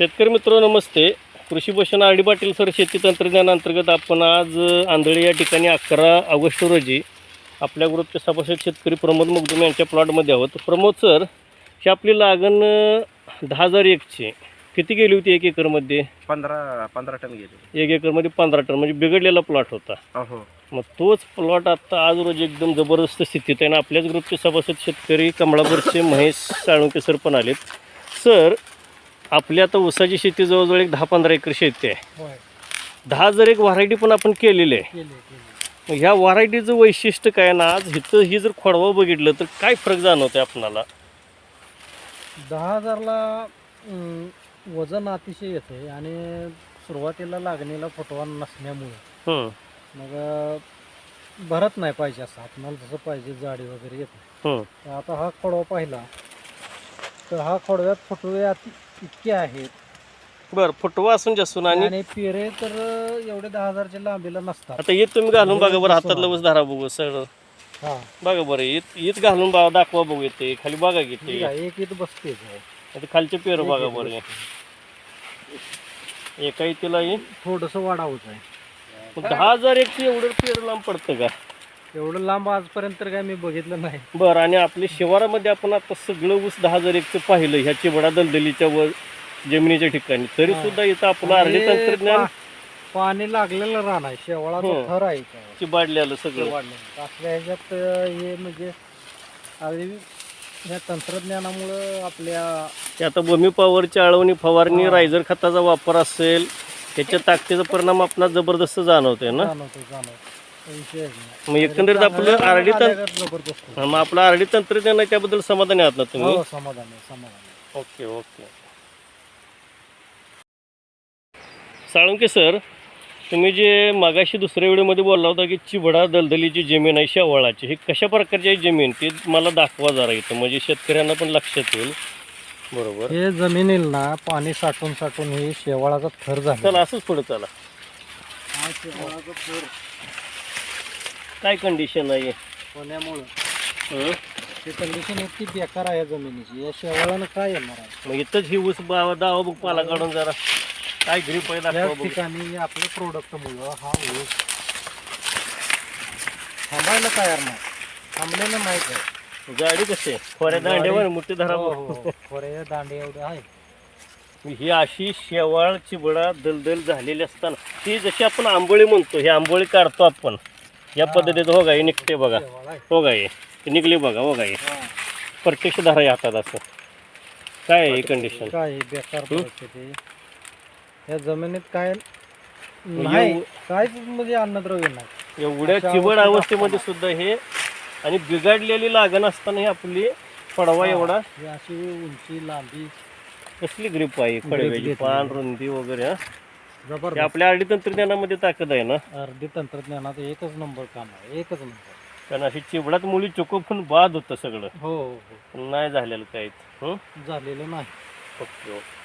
शेतकरी मित्र नमस्ते. Krishi Bhushan R D Patil sir शेती तंत्रज्ञानांतर्गत आपण आज आंधळी या ठिकाणी अकरा ऑगस्ट रोजी आपल्या ग्रुपचे सभासद शेतकरी प्रमोद मुगदुम यांच्या प्लॉटमध्ये आहोत. प्रमोद सर ही आपली लागण दहा हजार एकची. किती गेली होती एक एकरमध्ये? पंधरा पंधरा टन गेले. एक एकरमध्ये पंधरा टन म्हणजे बिघडलेला प्लॉट होता. हो मग तोच प्लॉट आता आज रोजी एकदम जबरदस्त स्थितीत आहे. आणि आपल्याच ग्रुपचे सभासद शेतकरी कमळापूरचे महेश साळुंके सर पण आलेत. सर आपली आता ऊसाची शेती जवळजवळ एक दहा पंधरा एकर शेती आहे. दहा हजार एक व्हरायटी पण आपण केलेली आहे. मग ह्या व्हरायटीचं वैशिष्ट्य काय ना आज इथं ही जर खोडवा बघितलं तर काय फरक जाणवतोय आपणाला? दहा हजारला वजन अतिशय येते आणि सुरुवातीला लागणीला फुटवा नसल्यामुळे. हं, मग भरत नाही पाहिजे असं. आपणाला जसं पाहिजे जाडी वगैरे येत. नाही. हं. तर आता हा खोडवा पाहिला तर हा खोडव्यात फुटवे इतके आहेत. बरं फुटवा असून जासून आणि आणि पेरे तर एवढे दहा हजारच्या लांबीला नसतात. आता येत तुम्ही घालून बघा बरं हातातलं ऊस धरा बघू सर हा. बघा बरं येत येत घालून बघा दाखवा बघू येते खाली बघा ठीक आहे एक इथं बसते आता खालचे पेर बघा बरं. एका इथेला थोडस वाढावंच आहे. मग दहा हजार एकशे एवढं पेर लांब पडतं का? एवढं लांब आजपर्यंत तर काय मी बघितलं नाही बरं आणि आपल्या शिवारामध्ये आपण आता सगळं ऊस दहा हजार एकचं पाहिलं ह्या चिबडा दलदलीच्या वर जमिनीच्या ठिकाणी तरी. सुद्धा इथं आपलं आरडी आणि तंत्रज्ञान पाणी लागलेलं रान आहे शेवाळाचा हो. थर आहे. चिबाडलेलं सगळं वाढलेलं. असल्या ह्याच्यात अं, हे म्हणजे या तंत्रज्ञानामुळं आपल्या ते आता भूमी पॉवरची आळवणी फवारणी. रायझर खताचा वापर असेल त्याच्या ताकदीचा परिणाम आपणाला जबरदस्त जाणवतोय ना जाणवतो जाणवतो विषय मग एकंदरीत आपलं आरडी तंत्र मग आपलं आरडी तंत्रज्ञान आहे त्याबद्दल समाधानी आहात ना तुम्ही? हो समाधान आहे समाधान आहे. Okay okay. साळुंके सर तुम्ही जे मागाशी दुसऱ्या व्हिडिओमध्ये बोलला होता की चिबडा दलदलीची जमीन आहे शेवाळाची. ही कशा प्रकारची आहे जमीन? ती मला दाखवा जरा इथं. म्हणजे शेतकऱ्यांना पण लक्षात येईल. बरोबर. हे जमिनीला ना पाणी साठून साठून हे शेवाळाचा थर झाला चला असंच पुढे चला. शेवाळाचा थर. काय कंडिशन आहे? होण्यामुळं हं? ते कंडिशन इतकी बेकार आहे जमिनीची. या शेवाळानं काय येणार आहे? मग इथंच ही ऊस बावा दावा बघ पाला काढून जरा. काय ग्रीप आहे दाखवा या बघू ठिकाणी आपल्या प्रोडक्टमुळं हा ऊस थांबायला तयार नाही. थांबलेलं नाही काय गाडी आहे? खोऱ्या दांड्यावर मोठी धरा हो, बघ. हो. खोऱ्या दांडे एवढे आहे ही अशी शेवाळ चिबडा दलदल झालेली असताना ती जशी आपण आंबोळी म्हणतो ही आंबोळी काढतो आपण. या. पद्धतीचं हो हे निघते बघा. हो ती निघली बघा हो हा. प्रत्यक्ष धरा या हातात असं काय आहे कंडिशन काय बेकार? परिस्थिती या जमिनीत काय नाही काहीच म्हणजे अन्नद्रव्य नाही एवढ्या अवस्थेत अवस्थेमध्ये सुद्धा हे आणि बिघडलेली लागण असताना ही आपली पडवा. एवढा ही अशी उंची लांबी कसली ग्रीप आहे खडव्याची. पान रुंदी वगैरे हा हे जबरदस्त आपल्या आडी तंत्रज्ञानामध्ये ताकद आहे ना? अर्धी तंत्रज्ञानात एकच नंबर काम आहे एकच नंबर. कारण अशी चिबडात मुली चुकून बाद होतं सगळं. हो हो पण नाही झालेलं काहीच. हं? हो? झालेलं नाही. Okay okay.